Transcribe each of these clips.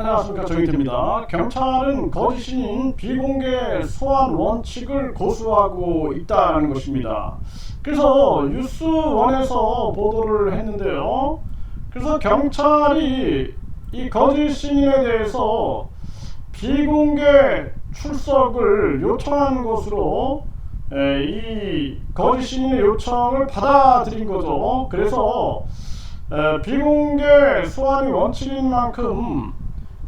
안녕하십니까 정의태입니다. 경찰은 거짓인 비공개 소환 원칙을 고수하고 있다는 것입니다. 그래서 뉴스원에서 보도를 했는데요. 그래서 경찰이 이 거짓 신인에 대해서 비공개 출석을 요청한 것으로 에, 이 거짓 신인의 요청을 받아들인 거죠. 그래서 에, 비공개 소환이 원칙인 만큼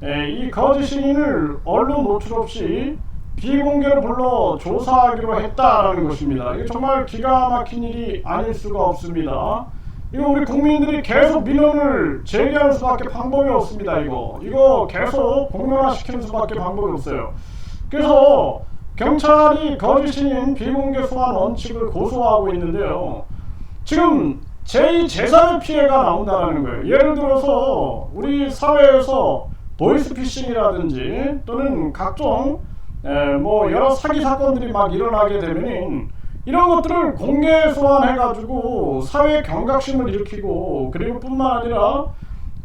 에, 이 거짓 신인을 언론 노출 없이 비공개로 불러 조사하기로 했다라는 것입니다. 이게 정말 기가 막힌 일이 아닐 수가 없습니다. 이거 우리 국민들이 계속 민원을 제기하는 수밖에 방법이 없습니다. 이거 이거 계속 공론화시키는 수밖에 방법이 없어요. 그래서 경찰이 거짓인 비공개 소환 원칙을 고소하고 있는데요. 지금 제2, 제3의 피해가 나온다는 거예요. 예를 들어서 우리 사회에서 보이스피싱이라든지 또는 각종 에, 뭐 여러 사기 사건들이 막 일어나게 되면은 이런 것들을 공개 소환해가지고 사회 경각심을 일으키고 그리고 뿐만 아니라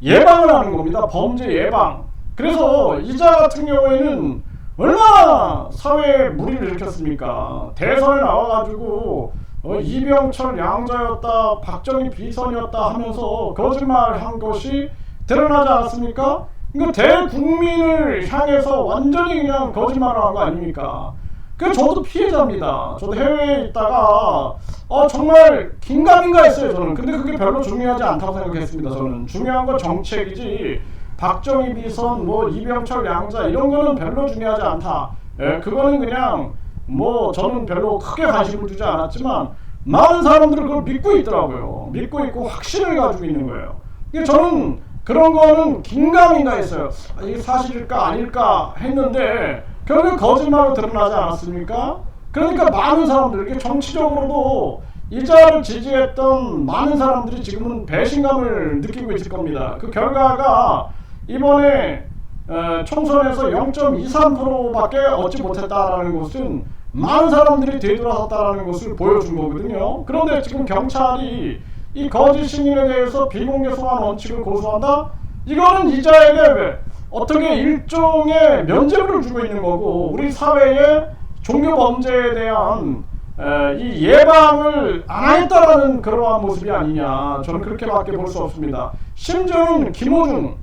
예방을 하는 겁니다. 범죄 예방. 그래서 이자 같은 경우에는 얼마나 사회에 무리를 일으켰습니까? 대선에 나와가지고 어, 이병철 양자였다, 박정희 비선이었다 하면서 거짓말한 것이 드러나지 않았습니까? 이거 대국민을 향해서 완전히 그냥 거짓말을 한 거 아닙니까? 그 저도 피해자입니다. 저도 해외에 있다가 어 정말 긴가민가 했어요 저는. 근데 그게 별로 중요하지 않다고 생각했습니다. 저는 중요한 건 정책이지 박정희 비선 뭐 이병철 양자 이런 거는 별로 중요하지 않다. 예, 그거는 그냥 뭐 저는 별로 크게 관심을 두지 않았지만 많은 사람들은 그걸 믿고 있더라고요. 믿고 있고 확신을 가지고 있는 거예요. 이게 저는 그런 거는 긴가민가 했어요. 아, 이게 사실일까 아닐까 했는데 결국 거짓말로 드러나지 않았습니까? 그러니까 많은 사람들, 이렇게 정치적으로도 이자를 지지했던 많은 사람들이 지금은 배신감을 느끼고 있을 겁니다. 그 결과가 이번에 어, 총선에서 0.23%밖에 얻지 못했다라는 것은 많은 사람들이 되돌아섰다라는 것을 보여준 거거든요. 그런데 지금 경찰이 이 거짓 신인에 대해서 비공개 소환 원칙을 고수한다? 이거는 이자에게 왜 어떻게 일종의 면죄부를 주고 있는 거고 우리 사회의 종교 범죄에 대한 에, 이 예방을 안 했다라는 그러한 모습이 아니냐 저는 그렇게밖에 볼 수 없습니다. 심지어는 김호중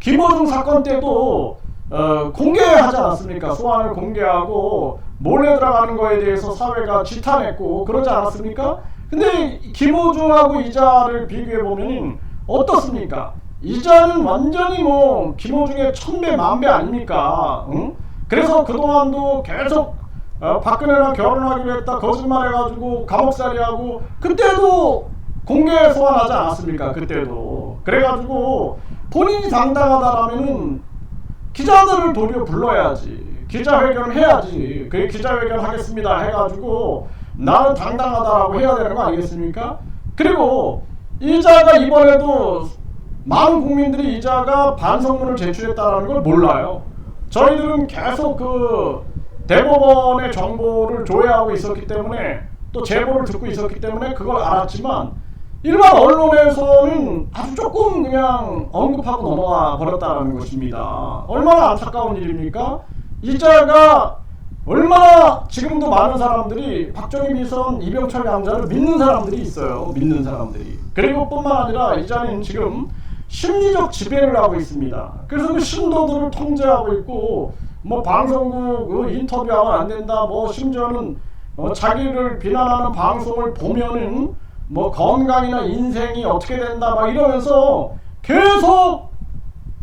김호중 사건 때도 어, 공개하지 않았습니까? 소환을 공개하고 몰래 들어가는 거에 대해서 사회가 지탄했고 그러지 않았습니까? 근데 김호중하고 이자를 비교해 보면 어떻습니까? 이자는 완전히 뭐 김호중의 천배 만배 아닙니까? 응? 그래서 그동안도 계속 어, 박근혜랑 결혼하기로 했다 거짓말해가지고 감옥살이하고 그때도 공개 소환하지 않았습니까? 그때도 그래가지고 본인이 당당하다라면은 기자들을 도리어 불러야지 기자회견 해야지 그 기자회견 하겠습니다 해가지고 나는 당당하다라고 해야 되는 거 아니겠습니까? 그리고 이자가 이번에도 많은 국민들이 이자가 반성문을 제출했다는 걸 몰라요. 저희들은 계속 그 대법원의 정보를 조회하고 있었기 때문에 또 제보를 듣고 있었기 때문에 그걸 알았지만 일반 언론에서는 아주 조금 그냥 언급하고 넘어가 버렸다는 것입니다. 얼마나 안타까운 일입니까? 이자가 얼마나 지금도 많은 사람들이 박정희 비선 이병철 양자를 믿는 사람들이 있어요. 믿는 사람들이. 그리고 뿐만 아니라 이자는 지금 심리적 지배를 하고 있습니다. 그래서 그 신도들을 통제하고 있고 뭐 방송국 그 인터뷰하면 안 된다. 뭐 심지어는 어 자기를 비난하는 방송을 보면은 뭐 건강이나 인생이 어떻게 된다 막 이러면서 계속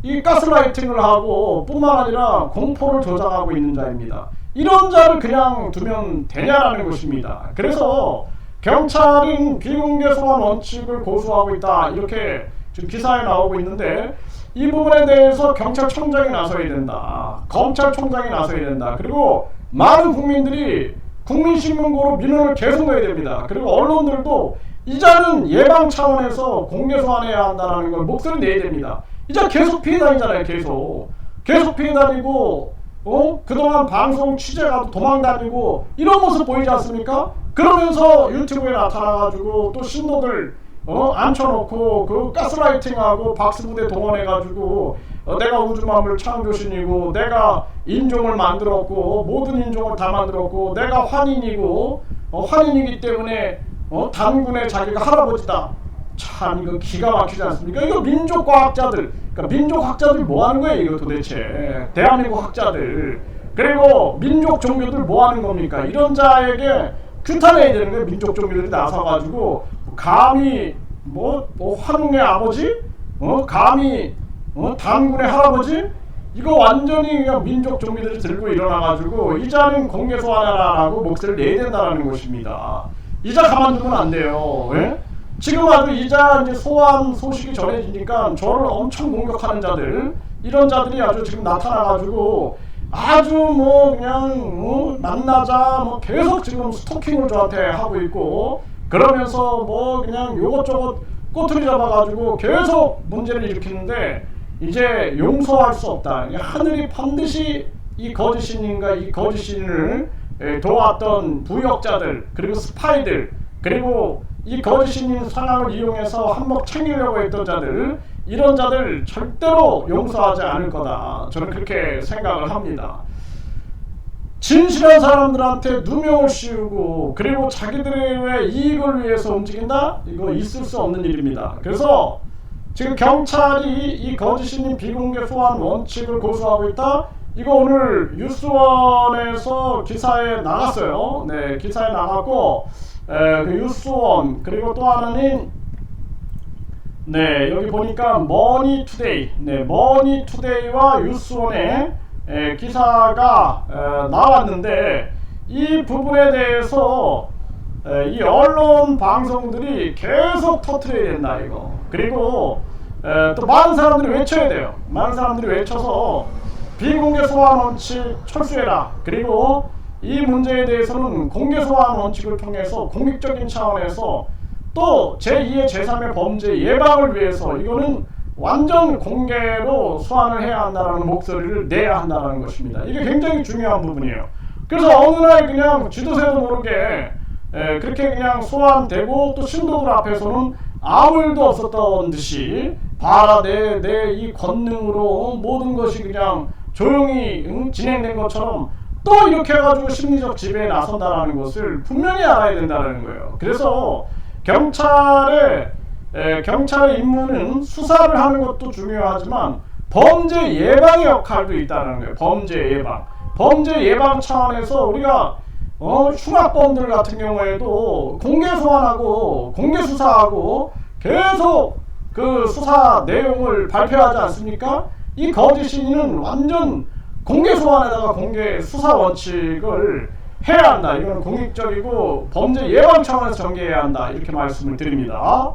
이 가스라이팅을 하고 뿐만 아니라 공포를 조장하고 있는 자입니다. 이런 자를 그냥 두면 되냐라는 것입니다. 그래서 경찰은 비공개 소환 원칙을 고수하고 있다 이렇게 지금 기사에 나오고 있는데 이 부분에 대해서 경찰청장이 나서야 된다. 검찰총장이 나서야 된다. 그리고 많은 국민들이 국민신문고로 민원을 계속 넣어야 됩니다. 그리고 언론들도 이자는 예방 차원에서 공개 소환해야 한다는 걸 목소리 내야 됩니다. 이자 계속 피해 다니잖아요. 계속 계속 피해 다니고 어 그동안 방송 취재가 도망 다니고 이런 모습 보이지 않습니까? 그러면서 유튜브에 나타나가지고 또 신도들 어 앉혀놓고 그 가스라이팅하고 박수부대 동원해가지고 어, 내가 우주만물 창조신이고 내가 인종을 만들었고 모든 인종을 다 만들었고 내가 환인이고 어, 환인이기 때문에 어, 단군의 자기가 할아버지다. 참 이거 기가 막히지 않습니까? 이거 민족과학자들, 그러니까 민족학자들 뭐 하는 거예요 이거 도대체? 대한민국 학자들 그리고 민족 종교들 뭐 하는 겁니까? 이런 자에게 규탄해야 되는 거예요. 민족 종교들이 나서가지고 감히 뭐, 뭐 환웅의 아버지, 어 감히 어 단군의 할아버지 이거 완전히 그냥 민족 종교들이 들고 일어나가지고 이자는 공개 소환하라고 목소리를 내야 된다는 것입니다. 이자 가만두면 안 돼요. 예? 지금 아주 이자 이제 소환 소식이 전해지니까 저를 엄청 공격하는 자들 이런 자들이 아주 지금 나타나가지고 아주 뭐 그냥 뭐 만나자 뭐 계속 지금 스토킹을 저한테 하고 있고 그러면서 뭐 그냥 요것저것 꼬투리 잡아가지고 계속 문제를 일으키는데 이제 용서할 수 없다. 하늘이 반드시 이 거짓신인가 이 거짓신을 에, 도왔던 부역자들 그리고 스파이들 그리고 이 거짓신인 상황을 이용해서 한몫 챙기려고 했던 자들 이런 자들 절대로 용서하지 않을 거다. 저는 그렇게 생각을 합니다. 진실한 사람들한테 누명을 씌우고 그리고 자기들의 이익을 위해서 움직인다? 이거 있을 수 없는 일입니다. 그래서 지금 경찰이 이 거짓인 비공개 소환 원칙을 고수하고 있다. 이거 오늘 뉴스원에서 기사에 나갔어요. 네, 기사에 나갔고 에, 그 뉴스원 그리고 또 하나는 네 여기 보니까 머니투데이. 네 머니투데이와 뉴스원에 에, 기사가 에, 나왔는데 이 부분에 대해서 에, 이 언론 방송들이 계속 터트려야 된다 이거. 그리고 에, 또 많은 사람들이 외쳐야 돼요. 많은 사람들이 외쳐서 비공개 소환 원칙 철수해라. 그리고 이 문제에 대해서는 공개 소환 원칙을 통해서 공익적인 차원에서 또 제2의 제3의 범죄 예방을 위해서 이거는 완전 공개로 소환을 해야 한다는 목소리를 내야 한다는 것입니다. 이게 굉장히 중요한 부분이에요. 그래서 어느 날 그냥 지도새도 모르게 에, 그렇게 그냥 소환되고 또 신도들 앞에서는 아무 일도 없었던 듯이 봐라 내 내 이 권능으로 모든 것이 그냥 조용히 응? 진행된 것처럼 또 이렇게 해가지고 심리적 지배에 나선다라는 것을 분명히 알아야 된다는 거예요. 그래서 경찰의 에, 경찰의 임무는 수사를 하는 것도 중요하지만 범죄 예방의 역할도 있다는 거예요. 범죄 예방. 범죄 예방 차원에서 우리가 어, 흉악범들 같은 경우에도 공개 소환하고 공개 수사하고 계속 그 수사 내용을 발표하지 않습니까? 이 거짓 신인은 완전 공개 소환에다가 공개 수사 원칙을 해야 한다. 이건 공익적이고 범죄 예방 차원에서 전개해야 한다. 이렇게 말씀을 드립니다.